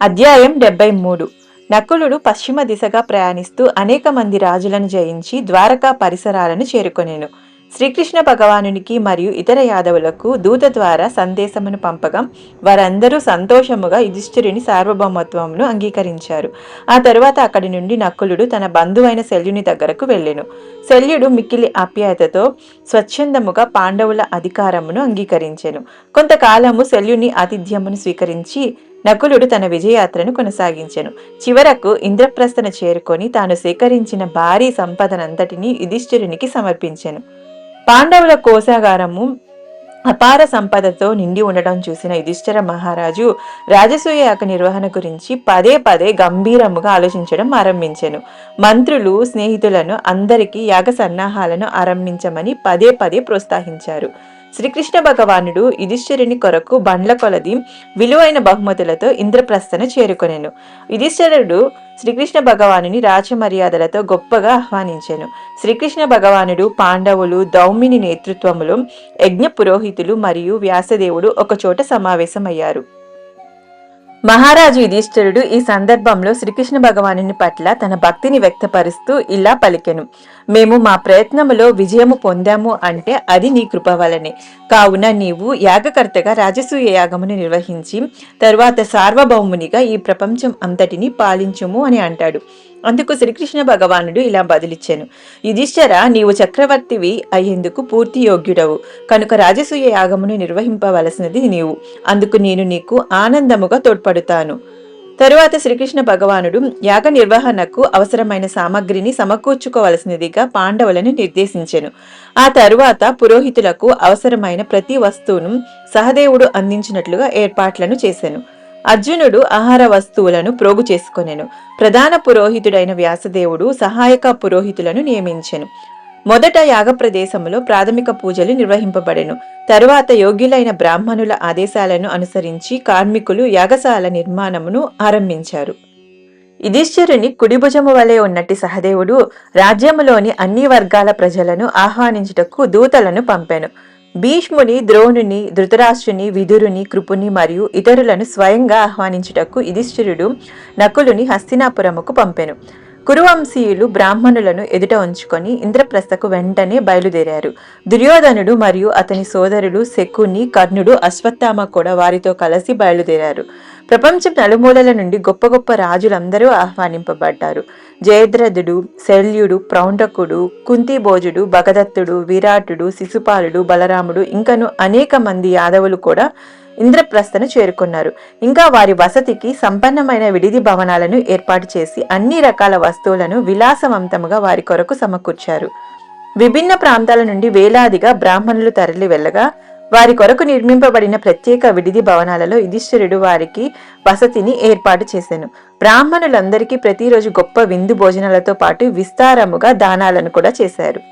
అధ్యాయం డెబ్బై మూడు. నకులుడు పశ్చిమ దిశగా ప్రయాణిస్తూ అనేక మంది రాజులను జయించి ద్వారకా పరిసరాలను చేరుకొనెను. శ్రీకృష్ణ భగవానునికి మరియు ఇతర యాదవులకు దూత ద్వారా సందేశమును పంపగా. వారందరూ సంతోషముగా యుధిష్ఠిరుని సార్వభౌమత్వమును అంగీకరించారు. ఆ తరువాత అక్కడి నుండి నకులుడు తన బంధువైన శల్యుని దగ్గరకు వెళ్ళెను. శల్యుడు మిక్కిలి ఆప్యాయతతో స్వచ్ఛందముగా పాండవుల అధికారమును అంగీకరించెను. కొంతకాలము శల్యుని ఆతిథ్యమును స్వీకరించి నకులుడు తన విజయయాత్రను కొనసాగించెను. చివరకు ఇంద్రప్రస్థన చేరుకొని తాను సేకరించిన భారీ సంపదనంతటినీ యుధిష్ఠిరునికి సమర్పించెను. పాండవుల కోశాగారము అపార సంపదతో నిండి ఉండటం చూసిన యుధిష్ఠిర మహారాజు రాజసూయ యాగ నిర్వహణ గురించి పదే పదే గంభీరముగా ఆలోచించడం ఆరంభించెను. మంత్రులు స్నేహితులను అందరికీ యాగ సన్నాహాలను ఆరంభించమని పదే పదే ప్రోత్సహించారు. శ్రీకృష్ణ భగవానుడు యుధిష్ఠిరుని కొరకు బండ్ల కొలది విలువైన బహుమతులతో ఇంద్రప్రస్థన చేరుకొనెను. యుధిష్ఠిరుడు శ్రీకృష్ణ భగవానుని రాజమర్యాదలతో గొప్పగా ఆహ్వానించెను. శ్రీకృష్ణ భగవానుడు పాండవులు దౌమిని నేతృత్వములో యజ్ఞ పురోహితులు మరియు వ్యాసదేవుడు ఒకచోట సమావేశమయ్యారు. మహారాజు యుధిష్ఠిరుడు ఈ సందర్భంలో శ్రీకృష్ణ భగవానుని పట్ల తన భక్తిని వ్యక్తపరుస్తూ ఇలా పలికెను. మేము మా ప్రయత్నములో విజయము పొందాము అంటే అది నీ కృప వలనే. కావున నీవు యాగకర్తగా రాజసూయ యాగమును నిర్వహించి తరువాత సార్వభౌమునిగా ఈ ప్రపంచం అంతటిని పాలించుము అని అంటాడు. అందుకు శ్రీకృష్ణ భగవానుడు ఇలా బదిలిచ్చాను. యుధిష్ఠర నీవు చక్రవర్తివి అయ్యేందుకు పూర్తి యోగ్యుడవు. కనుక రాజసూయ యాగమును నిర్వహింపవలసినది నీవు. అందుకు నేను నీకు ఆనందముగా తోడ్పడుతాను. తరువాత శ్రీకృష్ణ భగవానుడు యాగ నిర్వహణకు అవసరమైన సామగ్రిని సమకూర్చుకోవలసినదిగా పాండవులను నిర్దేశించెను. ఆ తరువాత పురోహితులకు అవసరమైన ప్రతి వస్తువును సహదేవుడు అందించినట్లుగా ఏర్పాట్లను చేశాను అర్జునుడు ఆహార వస్తువులను ప్రోగు చేసుకొనెను. ప్రధాన పురోహితుడైన వ్యాసదేవుడు సహాయక పురోహితులను నియమించెను. మొదట యాగ ప్రదేశంలో ప్రాథమిక పూజలు నిర్వహింపబడెను. తరువాత యోగ్యులైన బ్రాహ్మణుల ఆదేశాలను అనుసరించి కార్మికులు యాగశాల నిర్మాణమును ఆరంభించారు. యుధిష్ఠిరుని కుడిభుజము వలె ఉన్నట్టి సహదేవుడు రాజ్యములోని అన్ని వర్గాల ప్రజలను ఆహ్వానించుటకు దూతలను పంపెను. భీష్ముని ద్రోణుని ధృతరాష్ట్రుని విదురుని కృపుని మరియు ఇతరులను స్వయంగా ఆహ్వానించుటకు యుధిష్ఠిరుడు నకులుని హస్తినాపురముకు పంపెను. కురువంశీయులు బ్రాహ్మణులను ఎదుట ఉంచుకొని ఇంద్రప్రస్థకు వెంటనే బయలుదేరారు. దుర్యోధనుడు మరియు అతని సోదరుడు శకుని కర్ణుడు అశ్వత్థామ కూడా వారితో కలిసి బయలుదేరారు. ప్రపంచం నలుమూలల నుండి గొప్ప గొప్ప రాజులందరూ ఆహ్వానింపబడ్డారు. జయద్రథుడు శల్యుడు ప్రౌండకుడు కుంతిభోజుడు భగదత్తుడు విరాటుడు శిశుపాలుడు బలరాముడు ఇంకను అనేక మంది యాదవులు కూడా ఇంద్రప్రస్థను చేరుకున్నారు. ఇంకా వారి వసతికి సంపన్నమైన విడిది భవనాలను ఏర్పాటు చేసి అన్ని రకాల వస్తువులను విలాసవంతముగా వారి కొరకు సమకూర్చారు. విభిన్న ప్రాంతాల నుండి వేలాదిగా బ్రాహ్మణులు తరలి వెళ్ళగా వారి కొరకు నిర్మింపబడిన ప్రత్యేక విడిది భవనాలలో యుధిష్ఠిరుడు వారికి వసతిని ఏర్పాటు చేశాను బ్రాహ్మణులందరికీ ప్రతిరోజు గొప్ప విందు భోజనాలతో పాటు విస్తారముగా దానాలను కూడా చేశారు.